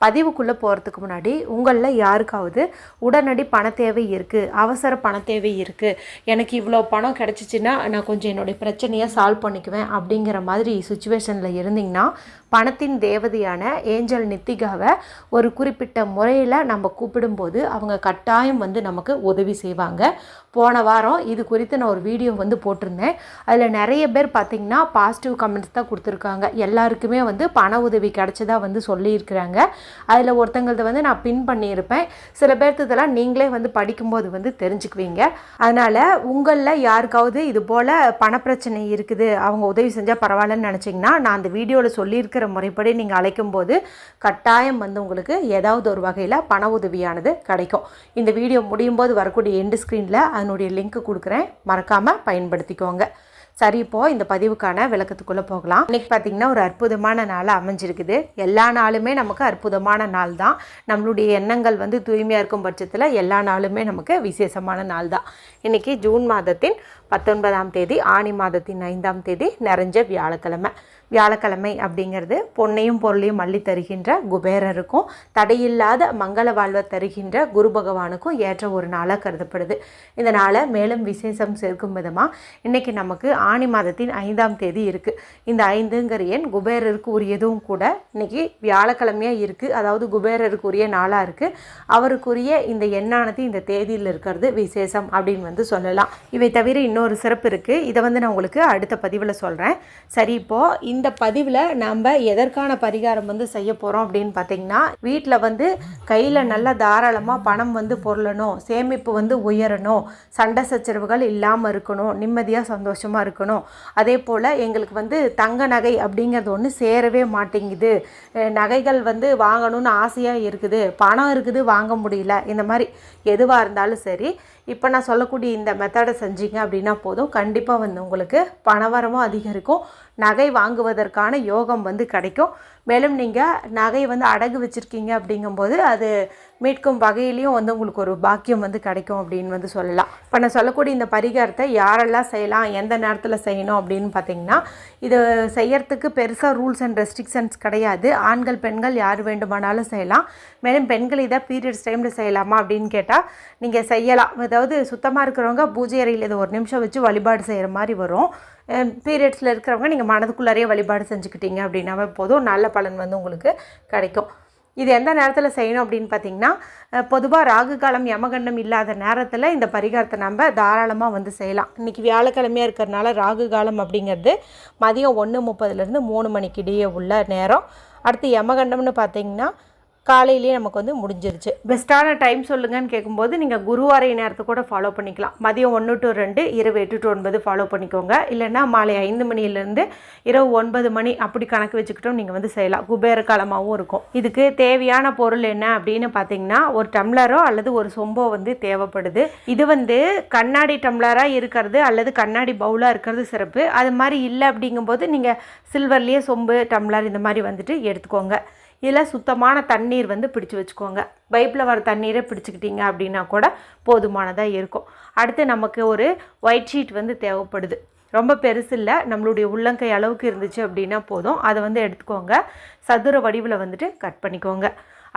பதிவுக்குள்ளே போகிறதுக்கு முன்னாடி உங்களில் யாருக்காவது உடனடி பண தேவை இருக்குது அவசர பண தேவை இருக்குது எனக்கு இவ்வளோ பணம் கிடச்சிச்சின்னா நான் கொஞ்சம் என்னுடைய பிரச்சனையை சால்வ் பண்ணிக்குவேன் அப்படிங்கிற மாதிரி சுச்சுவேஷனில் இருந்தீங்கன்னா பணத்தின் தேவதையான ஏஞ்சல் நித்திகாவை ஒரு குறிப்பிட்ட முறையில் நம்ம கூப்பிடும்போது அவங்க கட்டாயம் வந்து நமக்கு உதவி செய்வாங்க. போன வாரம் இது குறித்து நான் ஒரு வீடியோ வந்து போட்டிருந்தேன். அதில் நிறைய பேர் பார்த்திங்கன்னா பாசிட்டிவ் கமெண்ட்ஸ் தான் கொடுத்துருக்காங்க. எல்லாருக்குமே வந்து பண உதவி கிடச்சதா வந்து சொல்லியிருக்கிறாங்க. அதில் ஒருத்தங்களது வந்து நான் பின் பண்ணியிருப்பேன். சில பேர்த்ததெல்லாம் நீங்களே வந்து படிக்கும்போது வந்து தெரிஞ்சுக்குவீங்க. அதனால் உங்களில் யாருக்காவது இது போல் பணப்பிரச்சனை இருக்குது அவங்க உதவி செஞ்சால் பரவாயில்லன்னு நினச்சிங்கன்னா நான் அந்த வீடியோவில் சொல்லியிருக்கிற முறைப்படி நீங்கள் அழைக்கும்போது கட்டாயம் வந்து உங்களுக்கு ஏதாவது ஒரு வகையில் பண உதவியானது கிடைக்கும். இந்த வீடியோ முடியும் போது வரக்கூடிய எண்டு ஸ்க்ரீனில் அதனுடைய லிங்க் கொடுக்குறேன். மறக்காமல் பயன்படுத்திக்கோங்க. சரி இப்போ இந்த பதிவுக்கான விளக்கத்துக்குள்ளே போகலாம். இன்னைக்கு பார்த்தீங்கன்னா ஒரு அற்புதமான நாளாக அமைஞ்சிருக்குது. எல்லா நாளுமே நமக்கு அற்புதமான நாள் தான். நம்மளுடைய எண்ணங்கள் வந்து தூய்மையாக இருக்கும் பட்சத்தில் எல்லா நாளுமே நமக்கு விசேஷமான நாள் தான். இன்றைக்கி ஜூன் மாதத்தின் பத்தொன்பதாம் தேதி ஆணி மாதத்தின் ஐந்தாம் தேதி நிறைஞ்ச வியாழக்கிழமை. வியாழக்கிழமை அப்படிங்கிறது பொன்னையும் பொருளையும் மல்லி தருகின்ற குபேரருக்கும் தடையில்லாத மங்கள வாழ்வை தருகின்ற குரு பகவானுக்கும் ஏற்ற ஒரு நாளாக கருதப்படுது. இந்த நாளை மேலும் விசேஷம் சேர்க்கும் விதமாக இன்றைக்கி நமக்கு ஆணி மாதத்தின் ஐந்தாம் தேதி இருக்குது இந்த ஐந்துங்கிற எண் குபேரருக்கு உரியதும் கூட இன்றைக்கி வியாழக்கிழமையாக இருக்குது அதாவது குபேரருக்கு உரிய நாளாக இருக்குது அவருக்குரிய இந்த எண்ணானது இந்த தேதியில் இருக்கிறது விசேஷம் அப்படின்னு வந்து சொல்லலாம். இவை தவிர இன்னொரு சிறப்பு இருக்குது இதை வந்து நான் உங்களுக்கு அடுத்த பதிவில் சொல்கிறேன் சரி இப்போது இந்த இந்த பதிவில் நம்ம எதற்கான பரிகாரம் வந்து செய்ய போகிறோம் அப்படின்னு பார்த்தீங்கன்னா வீட்டில் வந்து கையில் நல்ல தாராளமாக பணம் வந்து பொருளணும் சேமிப்பு வந்து உயரணும் சண்டை சச்சரவுகள் இல்லாமல் இருக்கணும் நிம்மதியாக சந்தோஷமாக இருக்கணும். அதே போல் எங்களுக்கு வந்து தங்க நகை அப்படிங்கிறது ஒன்று சேரவே மாட்டேங்குது. நகைகள் வந்து வாங்கணும்னு ஆசையாக இருக்குது பணம் இருக்குது வாங்க முடியல இந்த மாதிரி எதுவாக இருந்தாலும் சரி இப்போ நான் சொல்லக்கூடிய இந்த மெத்தடை செஞ்சீங்க அப்படின்னா போதும். கண்டிப்பாக வந்து உங்களுக்கு பணவரமும் அதிகரிக்கும். நகை வாங்குவதற்கான யோகம் வந்து கிடைக்கும். மேலும் நீங்கள் நகை வந்து அடகு வச்சுருக்கீங்க அப்படிங்கும்போது அது மீட்கும் வகையிலையும் வந்து உங்களுக்கு ஒரு பாக்கியம் வந்து கிடைக்கும் அப்படின்னு வந்து சொல்லலாம். இப்போ நான் சொல்லக்கூடிய இந்த பரிகாரத்தை யாரெல்லாம் செய்யலாம் எந்த நேரத்தில் செய்யணும் அப்படின்னு பார்த்தீங்கன்னா இது செய்யறதுக்கு பெருசாக ரூல்ஸ் அண்ட் ரெஸ்ட்ரிக்ஷன்ஸ் கிடையாது. ஆண்கள் பெண்கள் யார் வேண்டுமானாலும் செய்யலாம். மேலும் பெண்கள் இதை பீரியட்ஸ் டைமில் செய்யலாமா அப்படின்னு கேட்டால் நீங்கள் செய்யலாம். அதாவது சுத்தமாக இருக்கிறவங்க பூஜை அறையில் இதை ஒரு நிமிஷம் வச்சு வழிபாடு செய்கிற மாதிரி வரும். பீரியட்ஸில் இருக்கிறவங்க நீங்கள் மனதுக்குள்ளாரையே வழிபாடு செஞ்சுக்கிட்டீங்க அப்படின்னாவே போதும். நல்ல பலன் வந்து உங்களுக்கு கிடைக்கும். இது எந்த நேரத்தில் செய்யணும் அப்படின்னு பார்த்தீங்கன்னா பொதுவாக ராகு காலம் யமகண்டம் இல்லாத நேரத்தில் இந்த பரிகாரத்தை நம்ம தாராளமாக வந்து செய்யலாம். இன்றைக்கி வியாழக்கிழமையாக இருக்கிறனால ராகு காலம் அப்படிங்கிறது மதியம் ஒன்று முப்பதுலேருந்து மூணு மணிக்கு இடையே உள்ள நேரம். அடுத்து யமகண்டம்னு பார்த்தீங்கன்னா காலையிலேயே நமக்கு வந்து முடிஞ்சிருச்சு. பெஸ்ட்டான டைம் சொல்லுங்கன்னு கேட்கும்போது நீங்கள் குருவாரை நேரத்தை கூட ஃபாலோ பண்ணிக்கலாம். மதியம் ஒன்று டு ரெண்டு இரவு எட்டு டு ஒன்பது ஃபாலோ பண்ணிக்கோங்க. இல்லைன்னா மாலை ஐந்து மணிலேருந்து இரவு ஒன்பது மணி அப்படி கணக்கு வச்சுக்கிட்டும் நீங்கள் வந்து செய்யலாம். குபேர காலமாகவும் இருக்கும். இதுக்கு தேவையான பொருள் என்ன அப்படின்னு பார்த்தீங்கன்னா ஒரு டம்ளரோ அல்லது ஒரு சொம்போ வந்து தேவைப்படுது. இது வந்து கண்ணாடி டம்ளராக இருக்கிறது அல்லது கண்ணாடி பவுலாக இருக்கிறது சிறப்பு. அது மாதிரி இல்லை அப்படிங்கும்போது நீங்கள் சில்வர்லேயே சொம்பு டம்ளர் இந்த மாதிரி வந்துட்டு எடுத்துக்கோங்க. இதில் சுத்தமான தண்ணீர் வந்து பிடிச்சு வச்சுக்கோங்க. பைப்பில் வர தண்ணீரை பிடிச்சிக்கிட்டீங்க அப்படின்னா கூட போதுமானதாக இருக்கும். அடுத்து நமக்கு ஒரு ஒயிட் ஷீட் வந்து தேவைப்படுது. ரொம்ப பெருசு இல்லை. நம்மளுடைய உள்ளங்கை அளவுக்கு இருந்துச்சு அப்படின்னா போதும். அதை வந்து எடுத்துக்கோங்க. சதுர வடிவில் வந்துட்டு கட் பண்ணிக்கோங்க.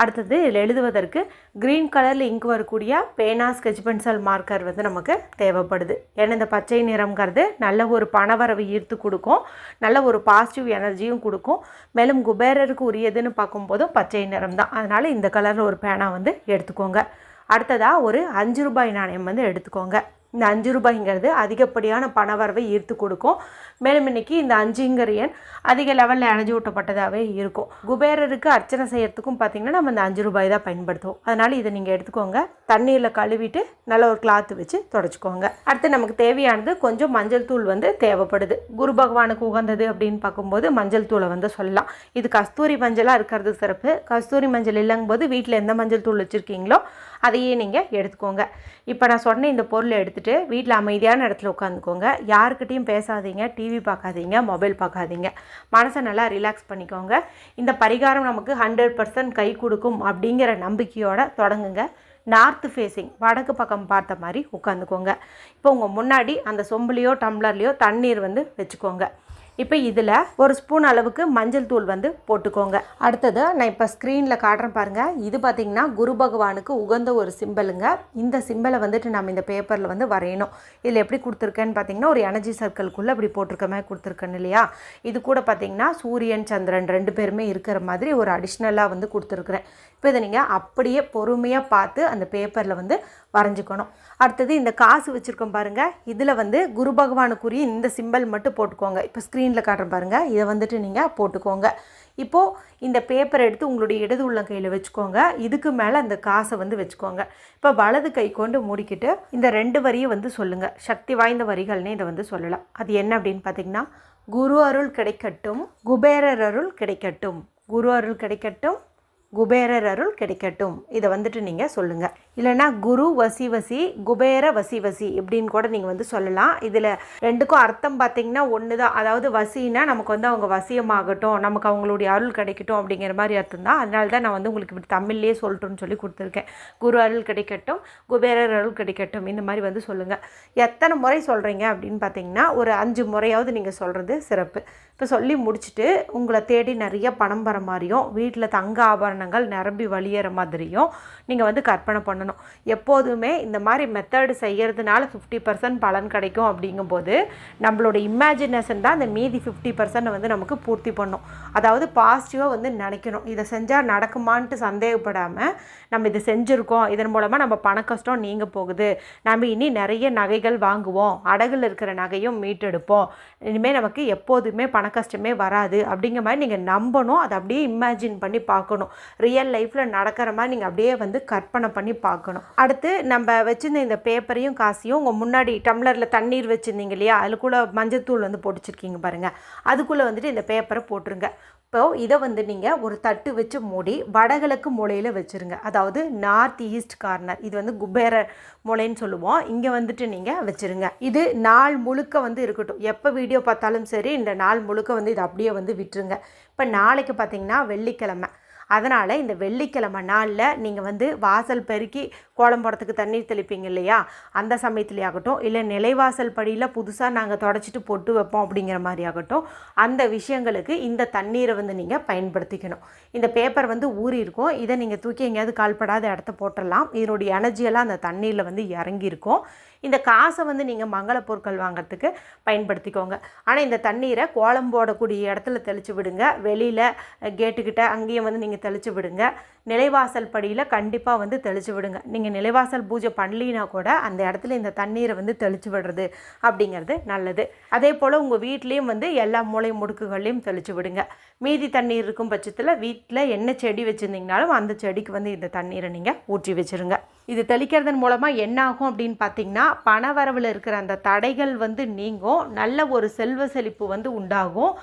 அடுத்தது இதில் எழுதுவதற்கு க்ரீன் கலரில் இங்கு வரக்கூடிய பேனா ஸ்கெட்ச் பென்சில் மார்க்கர் வந்து நமக்கு தேவைப்படுது. ஏன்னா இந்த பச்சை நிறம்ங்கிறது நல்ல ஒரு பணவரவு ஈர்த்து கொடுக்கும். நல்ல ஒரு பாசிட்டிவ் எனர்ஜியும் கொடுக்கும். மேலும் குபேரருக்கு உரியதுன்னு பார்க்கும்போதும் பச்சை நிறம் தான். அதனால் இந்த கலரில் ஒரு பேனா வந்து எடுத்துக்கோங்க. அடுத்ததாக ஒரு அஞ்சு ரூபாய் நாணயம் வந்து எடுத்துக்கோங்க. இந்த அஞ்சு ரூபாய்ங்கிறது அதிகப்படியான பணவரவை ஈர்த்து கொடுக்கும். மேலும் இன்னைக்கு இந்த அஞ்சுங்கிற எண் அதிக லெவலில் அணைஞ்சு ஊட்டப்பட்டதாகவே இருக்கும். குபேரருக்கு அர்ச்சனை செய்கிறதுக்கும் பார்த்திங்கன்னா நம்ம இந்த அஞ்சு ரூபாய் தான் பயன்படுத்துவோம். அதனால் இதை நீங்கள் எடுத்துக்கோங்க. தண்ணீரில் கழுவிட்டு நல்ல ஒரு கிளாத்து வச்சு தொடச்சிக்கோங்க. அடுத்து நமக்கு தேவையானது கொஞ்சம் மஞ்சள் தூள் வந்து தேவைப்படுது. குரு பகவானுக்கு உகந்தது அப்படின்னு பார்க்கும்போது மஞ்சள் தூளை வந்து சொல்லலாம். இது கஸ்தூரி மஞ்சளாக இருக்கிறது சிறப்பு. கஸ்தூரி மஞ்சள் இல்லைங்கும் போது வீட்டில் எந்த மஞ்சள் தூள் வச்சுருக்கீங்களோ அதையே நீங்கள் எடுத்துக்கோங்க. இப்போ நான் சொன்ன இந்த பொருளை எடுத்துகிட்டு வீட்டில் அமைதியான இடத்துல உட்காந்துக்கோங்க. யாருக்கிட்டேயும் பேசாதீங்க. டிவி பார்க்காதீங்க மொபைல் பார்க்காதீங்க. மனசை நல்லா ரிலாக்ஸ் பண்ணிக்கோங்க. இந்த பரிகாரம் நமக்கு ஹண்ட்ரட் பர்சன்ட் கை கொடுக்கும் அப்படிங்கிற நம்பிக்கையோடு தொடங்குங்க. நார்த்து ஃபேஸிங் வடக்கு பக்கம் பார்த்த மாதிரி உட்காந்துக்கோங்க. இப்போ உங்கள் முன்னாடி அந்த சொம்புலேயோ டம்ளர்லேயோ தண்ணீர் வந்து வச்சுக்கோங்க. இப்போ இதில் ஒரு ஸ்பூன் அளவுக்கு மஞ்சள் தூள் வந்து போட்டுக்கோங்க. அடுத்தது நான் இப்போ ஸ்க்ரீனில் காட்டுறேன் பாருங்கள் இது பார்த்திங்கன்னா குரு பகவானுக்கு உகந்த ஒரு சிம்பிளுங்க இந்த சிம்பிளை வந்துட்டு நம்ம இந்த பேப்பரில் வந்து வரையணும். இதில் எப்படி கொடுத்துருக்கேன்னு பார்த்தீங்கன்னா ஒரு எனர்ஜி சர்க்கிள்குள்ளே இப்படி போட்டிருக்க மாதிரி கொடுத்துருக்கேன் இல்லையா? இது கூட பார்த்தீங்கன்னா சூரியன் சந்திரன் ரெண்டு பேருமே இருக்கிற மாதிரி ஒரு அடிஷ்னலாக வந்து கொடுத்துருக்குறேன். இப்போ இதை நீங்கள் அப்படியே பொறுமையாக பார்த்து அந்த பேப்பரில் வந்து வரைஞ்சிக்கணும். அடுத்தது இந்த காசு வச்சுருக்கோம் பாருங்கள் இதில் வந்து குரு பகவானுக்குரிய இந்த சிம்பிள் மட்டும் போட்டுக்கோங்க. இப்போ ஸ்க்ரீனில் காட்டுறேன் பாருங்கள் இதை வந்துட்டு நீங்கள் போட்டுக்கோங்க. இப்போது இந்த பேப்பரை எடுத்து உங்களுடைய இடது உள்ள கையில் வச்சுக்கோங்க. இதுக்கு மேலே அந்த காசை வந்து வச்சுக்கோங்க. இப்போ வலது கை கொண்டு மூடிக்கிட்டு இந்த ரெண்டு வரியை வந்து சொல்லுங்கள் சக்தி வாய்ந்த வரிகள்னே இதை வந்து சொல்லலாம். அது என்ன அப்படின்னு பார்த்தீங்கன்னா குரு அருள் கிடைக்கட்டும் குபேரர் அருள் கிடைக்கட்டும். குரு அருள் கிடைக்கட்டும் குபேரர் அருள் கிடைக்கட்டும். இதை வந்துட்டு நீங்கள் சொல்லுங்கள் இல்லைன்னா குரு வசி வசி குபேர வசி வசி இப்படின்னு கூட நீங்கள் வந்து சொல்லலாம். இதில் ரெண்டுக்கும் அர்த்தம் பார்த்தீங்கன்னா ஒன்று தான் அதாவது வசின்னா நமக்கு வந்து அவங்க வசியமாகட்டும் நமக்கு அவங்களுடைய அருள் கிடைக்கட்டும் அப்படிங்கிற மாதிரி அர்த்தம் தான் அதனால தான் நான் வந்து உங்களுக்கு இப்படி தமிழ்லேயே சொல்லட்டும்னு சொல்லி கொடுத்துருக்கேன். குரு அருள் கிடைக்கட்டும் குபேரர் அருள் கிடைக்கட்டும் இந்த மாதிரி வந்து சொல்லுங்கள் எத்தனை முறை சொல்கிறீங்க அப்படின்னு பார்த்தீங்கன்னா ஒரு அஞ்சு முறையாவது நீங்கள் சொல்கிறது சிறப்பு. இப்போ சொல்லி முடிச்சுட்டு உங்களை தேடி நிறைய பணம் வர மாதிரியும் வீட்டில் தங்க ஆபரணம் ஆபரணங்கள் நிரம்பி வழியிற மாதிரியும் நீங்கள் வந்து கற்பனை பண்ணணும். எப்போதுமே இந்த மாதிரி மெத்தடு செய்கிறதுனால ஃபிஃப்டி பர்சன்ட் பலன் கிடைக்கும் அப்படிங்கும்போது நம்மளோட இமேஜினேஷன் தான் இந்த மீதி ஃபிஃப்டி பர்சன்ட் வந்து நமக்கு பூர்த்தி பண்ணும். அதாவது பாசிட்டிவாக வந்து நினைக்கணும். இதை செஞ்சால் நடக்குமான்ட்டு சந்தேகப்படாமல் நம்ம இதை செஞ்சுருக்கோம். இதன் மூலமாக நம்ம பண கஷ்டம் நீங்க போகுது. நம்ம இனி நிறைய நகைகள் வாங்குவோம். அடகுல இருக்கிற நகையும் மீட்டெடுப்போம். இனிமேல் நமக்கு எப்போதுமே பண கஷ்டமே வராது. அப்படிங்கிற மாதிரி நீங்கள் நம்பணும். அதை அப்படியே இமேஜின் பண்ணி பார்க்கணும். ரியல் லைஃப்பில் நடக்கிற மாதிரி நீங்கள் அப்படியே வந்து கற்பனை பண்ணி பார்க்கணும். அடுத்து நம்ம வச்சுருந்த இந்த பேப்பரையும் காசையும் உங்கள் முன்னாடி டம்ளரில் தண்ணீர் வச்சுருந்தீங்க இல்லையா? அதுக்குள்ளே மஞ்சத்தூள் வந்து பொடிச்சிருக்கீங்க பாருங்கள் அதுக்குள்ளே வந்துட்டு இந்த பேப்பரை போட்டுருங்க. இப்போது இதை வந்து நீங்கள் ஒரு தட்டு வச்சு மூடி வடகிழக்கு மூலையில் வச்சுருங்க. அதாவது நார்த் ஈஸ்ட் கார்னர் இது வந்து குபேர மூலைன்னு சொல்லுவோம். இங்கே வந்துட்டு நீங்கள் வச்சுருங்க. இது நாள் முழுக்க வந்து இருக்கட்டும். எப்போ வீடியோ பார்த்தாலும் சரி இந்த நாள் முழுக்க வந்து இதை அப்படியே வந்து விட்டுருங்க. இப்போ நாளைக்கு பார்த்தீங்கன்னா வெள்ளிக்கிழமை. அதனால் இந்த வெள்ளிக்கிழமை நாளில் நீங்கள் வந்து வாசல் பெருக்கி கோலம் போடுறதுக்கு தண்ணீர் தெளிப்பீங்க இல்லையா? அந்த சமயத்துலேயே ஆகட்டும் இல்லை நிலைவாசல் படியில் புதுசாக நாங்கள் தொடச்சிட்டு பொட்டு வைப்போம் அப்படிங்கிற மாதிரி ஆகட்டும் அந்த விஷயங்களுக்கு இந்த தண்ணீரை வந்து நீங்கள் பயன்படுத்திக்கணும். இந்த பேப்பர் வந்து ஊறி இருக்கும். இதை நீங்கள் தூக்கி எங்கேயாவது கால்படாத இடத்த போட்டுடலாம் இதனுடைய எனர்ஜியெல்லாம் அந்த தண்ணீரில் வந்து இறங்கியிருக்கும். இந்த காசை வந்து நீங்கள் மங்கள பொருட்கள் வாங்குறதுக்கு பயன்படுத்திக்கோங்க. ஆனால் இந்த தண்ணீரை கோலம் போடக்கூடிய இடத்துல தெளித்து விடுங்க. வெளியில் கேட்டுக்கிட்ட அங்கேயும் வந்து நீங்கள் தெளித்து விடுங்க. நிலைவாசல் படியில் கண்டிப்பாக வந்து தெளித்து விடுங்க. நீங்கள் நிலைவாசல் பூஜை பண்ணலினா கூட அந்த இடத்துல இந்த தண்ணீரை வந்து தெளித்து விடுறது அப்படிங்கிறது நல்லது. அதே போல் உங்கள் வீட்லேயும் வந்து எல்லா மூளை முடுக்குகள்லையும் தெளித்து விடுங்க. மீதி தண்ணீர் இருக்கும் பட்சத்தில் வீட்டில் என்ன செடி வச்சுருந்தீங்கனாலும் அந்த செடிக்கு வந்து இந்த தண்ணீரை நீங்கள் ஊற்றி வச்சுருங்க. இது தெளிக்கிறதன் மூலமாக என்ன ஆகும் அப்படின்னு பார்த்தீங்கன்னா பணவரவில் இருக்கிற அந்த தடைகள் வந்து நீங்கும் நல்ல ஒரு செல்வ செழிப்பு வந்து உண்டாகும்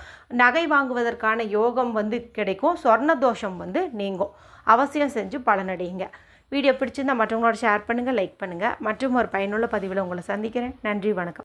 நகை வாங்குவதற்கான யோகம் வந்து கிடைக்கும் சொர்ண தோஷம் வந்து நீங்கும். அவசியம் செஞ்சு பலனடையுங்க வீடியோ பிடிச்சிருந்தால் மற்றவங்களோட ஷேர் பண்ணுங்கள் லைக் பண்ணுங்கள் மற்றும் ஒரு பயனுள்ள பதிவில் உங்களை சந்திக்கிறேன். நன்றி வணக்கம்.